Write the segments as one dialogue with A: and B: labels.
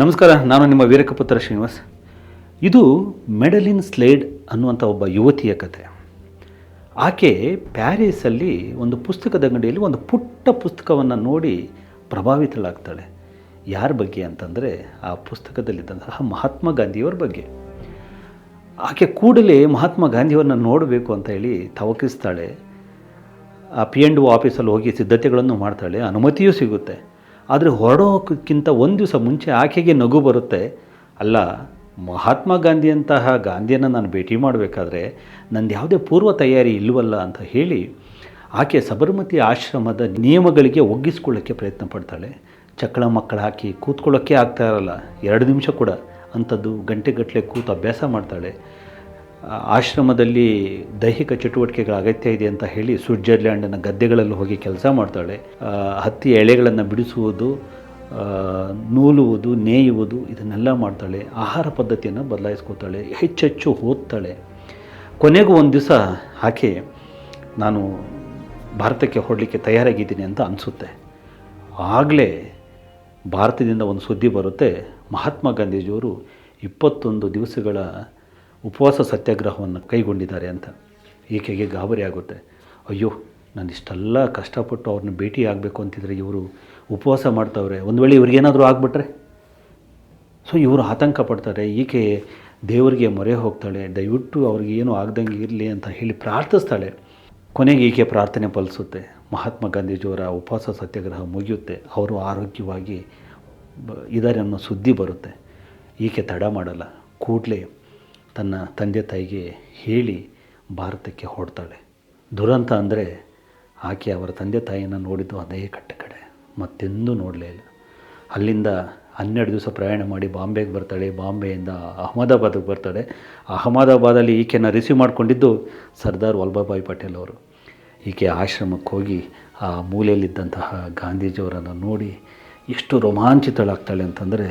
A: ನಮಸ್ಕಾರ, ನಾನು ನಿಮ್ಮ ವೀರಕಪುತ್ರ ಶ್ರೀನಿವಾಸ್. ಇದು ಮೆಡಲಿನ್ ಸ್ಲೇಡ್ ಅನ್ನುವಂಥ ಒಬ್ಬ ಯುವತಿಯ ಕಥೆ ಆಕೆ ಪ್ಯಾರಿಸಲ್ಲಿ ಒಂದು ಪುಸ್ತಕದ ಅಂಗಡಿಯಲ್ಲಿ ಒಂದು ಪುಟ್ಟ ಪುಸ್ತಕವನ್ನು ನೋಡಿ ಪ್ರಭಾವಿತಳಾಗ್ತಾಳೆ. ಯಾರ ಬಗ್ಗೆ ಅಂತಂದರೆ ಆ ಪುಸ್ತಕದಲ್ಲಿದ್ದಂತಹ ಮಹಾತ್ಮ ಗಾಂಧಿಯವರ ಬಗ್ಗೆ. ಆಕೆ ಕೂಡಲೇ ಮಹಾತ್ಮ ಗಾಂಧಿಯವರನ್ನ ನೋಡಬೇಕು ಅಂತ ಹೇಳಿ ತವಕಿಸ್ತಾಳೆ. ಆ ಪಿ ಎಂಡ್ ಆಫೀಸಲ್ಲಿ ಹೋಗಿ ಸಿದ್ಧತೆಗಳನ್ನು ಮಾಡ್ತಾಳೆ. ಅನುಮತಿಯೂ ಸಿಗುತ್ತೆ. ಆದರೆ ಹೊರಡೋಕ್ಕಿಂತ ಒಂದು ದಿವಸ ಮುಂಚೆ ಆಕೆಗೆ ನಗು ಬರುತ್ತೆ. ಅಲ್ಲ, ಮಹಾತ್ಮ ಗಾಂಧಿಯಂತಹ ಗಾಂಧಿಯನ್ನು ನಾನು ಭೇಟಿ ಮಾಡಬೇಕಾದ್ರೆ ನಂದು ಯಾವುದೇ ಪೂರ್ವ ತಯಾರಿ ಇಲ್ಲವಲ್ಲ ಅಂತ ಹೇಳಿ ಆಕೆ ಸಬರಮತಿ ಆಶ್ರಮದ ನಿಯಮಗಳಿಗೆ ಒಗ್ಗಿಸ್ಕೊಳ್ಳೋಕ್ಕೆ ಪ್ರಯತ್ನ ಪಡ್ತಾಳೆ. ಚಕ್ಕಳ ಮಕ್ಕಳು ಹಾಕಿ ಕೂತ್ಕೊಳ್ಳೋಕ್ಕೆ ಆಗ್ತಾ ಇರಲ್ಲ, ಎರಡು ನಿಮಿಷ ಕೂಡ. ಅಂಥದ್ದು ಗಂಟೆಗಟ್ಟಲೆ ಕೂತು ಅಭ್ಯಾಸ ಮಾಡ್ತಾಳೆ. ಆಶ್ರಮದಲ್ಲಿ ದೈಹಿಕ ಚಟುವಟಿಕೆಗಳ ಅಗತ್ಯ ಇದೆ ಅಂತ ಹೇಳಿ ಸ್ವಿಟ್ಜರ್ಲ್ಯಾಂಡಿನ ಗದ್ದೆಗಳಲ್ಲಿ ಹೋಗಿ ಕೆಲಸ ಮಾಡ್ತಾಳೆ. ಹತ್ತಿ ಎಳೆಗಳನ್ನು ಬಿಡಿಸುವುದು ನೂಲುವುದು, ನೇಯುವುದು, ಇದನ್ನೆಲ್ಲ ಮಾಡ್ತಾಳೆ. ಆಹಾರ ಪದ್ಧತಿಯನ್ನು ಬದಲಾಯಿಸ್ಕೋತಾಳೆ. ಹೆಚ್ಚೆಚ್ಚು ಓದ್ತಾಳೆ. ಕೊನೆಗೂ ಒಂದು ದಿವಸ ಆಕೆ ನಾನು ಭಾರತಕ್ಕೆ ಹೊರಡಲಿಕ್ಕೆ ತಯಾರಾಗಿದ್ದೀನಿ ಅಂತ ಅನಿಸುತ್ತೆ. ಆಗಲೇ ಭಾರತದಿಂದ ಒಂದು ಸುದ್ದಿ ಬರುತ್ತೆ. ಮಹಾತ್ಮ ಗಾಂಧೀಜಿಯವರು ಇಪ್ಪತ್ತೊಂದು ದಿವಸಗಳ ಉಪವಾಸ ಸತ್ಯಾಗ್ರಹವನ್ನು ಕೈಗೊಂಡಿದ್ದಾರೆ ಅಂತ. ಈಕೆಗೆ ಗಾಬರಿ ಆಗುತ್ತೆ. ಅಯ್ಯೋ, ನಾನು ಇಷ್ಟೆಲ್ಲ ಕಷ್ಟಪಟ್ಟು ಅವ್ರನ್ನ ಭೇಟಿ ಆಗಬೇಕು ಅಂತಿದ್ರೆ ಇವರು ಉಪವಾಸ ಮಾಡ್ತಾವ್ರೆ. ಒಂದು ವೇಳೆ ಇವ್ರಿಗೇನಾದರೂ ಆಗಿಬಿಟ್ರೆ? ಸೊ ಇವರು ಆತಂಕ ಪಡ್ತಾರೆ. ಈಕೆ ದೇವರಿಗೆ ಮೊರೆ ಹೋಗ್ತಾಳೆ. ದಯವಿಟ್ಟು ಅವ್ರಿಗೆ ಏನೂ ಆಗ್ದಂಗೆ ಇರಲಿ ಅಂತ ಹೇಳಿ ಪ್ರಾರ್ಥಿಸ್ತಾಳೆ. ಕೊನೆಗೆ ಈಕೆ ಪ್ರಾರ್ಥನೆ ಫಲಿಸುತ್ತೆ. ಮಹಾತ್ಮ ಗಾಂಧೀಜಿಯವರ ಉಪವಾಸ ಸತ್ಯಾಗ್ರಹ ಮುಗಿಯುತ್ತೆ. ಅವರು ಆರೋಗ್ಯವಾಗಿ ಇದ್ದಾರೆ ಅನ್ನೋ ಸುದ್ದಿ ಬರುತ್ತೆ. ಈಕೆ ತಡ ಮಾಡಲ್ಲ. ಕೂಡಲೇ ತನ್ನ ತಂದೆ ತಾಯಿಗೆ ಹೇಳಿ ಭಾರತಕ್ಕೆ ಹೊರಡ್ತಾಳೆ. ದುರಂತ ಅಂದರೆ ಆಕೆ ಅವರ ತಂದೆ ತಾಯಿಯನ್ನು ನೋಡಿದ್ದು ಅದೇ ಕಟ್ಟ ಕಡೆ, ಮತ್ತೆಂದೂ ನೋಡಲೇ ಇಲ್ಲ. ಅಲ್ಲಿಂದ ಹನ್ನೆರಡು ದಿವಸ ಪ್ರಯಾಣ ಮಾಡಿ ಬಾಂಬೆಗೆ ಬರ್ತಾಳೆ. ಬಾಂಬೆಯಿಂದ ಅಹಮದಾಬಾದಿಗೆ ಬರ್ತಾಳೆ. ಅಹಮದಾಬಾದಲ್ಲಿ ಈಕೆನ ರಿಸೀವ್ ಮಾಡಿಕೊಂಡಿದ್ದು ಸರ್ದಾರ್ ವಲ್ಲಭಭಾಯಿ ಪಟೇಲ್ ಅವರು. ಈಕೆ ಆಶ್ರಮಕ್ಕೆ ಹೋಗಿ ಆ ಮೂಲೆಯಲ್ಲಿದ್ದಂತಹ ಗಾಂಧೀಜಿಯವರನ್ನು ನೋಡಿ ಎಷ್ಟು ರೋಮಾಂಚಿತಳಾಗ್ತಾಳೆ ಅಂತಂದರೆ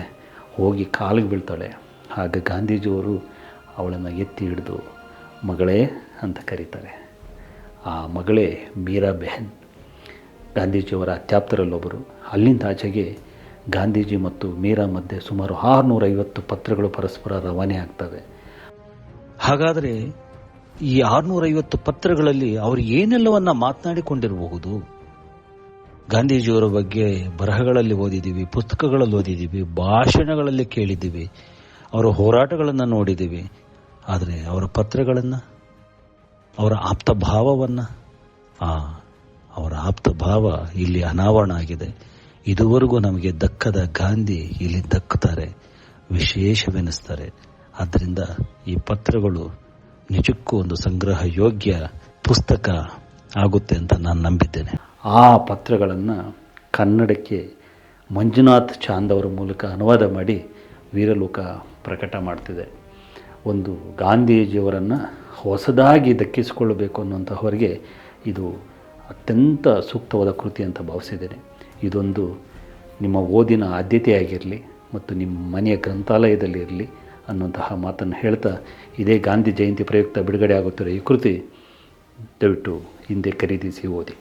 A: ಹೋಗಿ ಕಾಲಿಗೆ ಬೀಳ್ತಾಳೆ. ಆಗ ಗಾಂಧೀಜಿಯವರು ಅವಳನ್ನು ಎತ್ತಿ ಹಿಡಿದು, ಮಗಳೇ ಅಂತ ಕರೀತಾರೆ. ಆ ಮಗಳೇ ಮೀರಾ ಬೆಹನ್. ಗಾಂಧೀಜಿಯವರ ಅತ್ಯಾಪ್ತರಲ್ಲೊಬ್ಬರು. ಅಲ್ಲಿಂದ ಆಚೆಗೆ ಗಾಂಧೀಜಿ ಮತ್ತು ಮೀರಾ ಮಧ್ಯೆ ಸುಮಾರು ಆರುನೂರೈವತ್ತು ಪತ್ರಗಳು ಪರಸ್ಪರ ರವಾನೆ ಆಗ್ತವೆ. ಹಾಗಾದರೆ ಈ ಆರುನೂರೈವತ್ತು ಪತ್ರಗಳಲ್ಲಿ ಅವರು ಏನೆಲ್ಲವನ್ನ ಮಾತನಾಡಿಕೊಂಡಿರಬಹುದು? ಗಾಂಧೀಜಿಯವರ ಬಗ್ಗೆ ಬರಹಗಳಲ್ಲಿ ಓದಿದ್ದೀವಿ, ಪುಸ್ತಕಗಳಲ್ಲಿ ಓದಿದ್ದೀವಿ, ಭಾಷಣಗಳಲ್ಲಿ ಕೇಳಿದ್ದೀವಿ, ಅವರ ಹೋರಾಟಗಳನ್ನು ನೋಡಿದ್ದೀವಿ. ಆದರೆ ಅವರ ಪತ್ರಗಳನ್ನು, ಅವರ ಆಪ್ತ ಭಾವವನ್ನು ಆ, ಅವರ ಆಪ್ತ ಭಾವ ಇಲ್ಲಿ ಅನಾವರಣ ಆಗಿದೆ. ಇದುವರೆಗೂ ನಮಗೆ ದಕ್ಕದ ಗಾಂಧಿ ಇಲ್ಲಿ ದಕ್ಕುತ್ತಾರೆ, ವಿಶೇಷವೆನಿಸ್ತಾರೆ. ಆದ್ದರಿಂದ ಈ ಪತ್ರಗಳು ನಿಜಕ್ಕೂ ಒಂದು ಸಂಗ್ರಹ ಯೋಗ್ಯ ಪುಸ್ತಕ ಆಗುತ್ತೆ ಅಂತ ನಾನು ನಂಬಿದ್ದೇನೆ. ಆ ಪತ್ರಗಳನ್ನು ಕನ್ನಡಕ್ಕೆ ಮಂಜುನಾಥ್ ಚಾಂದ್ ಅವರ ಮೂಲಕ ಅನುವಾದ ಮಾಡಿ ವೀರಲೋಕ ಪ್ರಕಟ ಮಾಡ್ತಿದೆ. ಒಂದು ಗಾಂಧೀಜಿಯವರನ್ನು ಹೊಸದಾಗಿ ದಕ್ಕಿಸಿಕೊಳ್ಳಬೇಕು ಅನ್ನುವಂತಹವರಿಗೆ ಇದು ಅತ್ಯಂತ ಸೂಕ್ತವಾದ ಕೃತಿ ಅಂತ ಭಾವಿಸಿದ್ದೇನೆ. ಇದೊಂದು ನಿಮ್ಮ ಓದಿನ ಆದ್ಯತೆಯಾಗಿರಲಿ ಮತ್ತು ನಿಮ್ಮ ಮನೆಯ ಗ್ರಂಥಾಲಯದಲ್ಲಿ ಇರಲಿ ಅನ್ನುವಂತಹ ಮಾತನ್ನು ಹೇಳ್ತಾ ಇದೇ ಗಾಂಧಿ ಜಯಂತಿ ಪ್ರಯುಕ್ತ ಬಿಡುಗಡೆ ಆಗುತ್ತಿರೋ ಈ ಕೃತಿ ದಯವಿಟ್ಟು ಹಿಂದೆ ಖರೀದಿಸಿ ಓದಿ.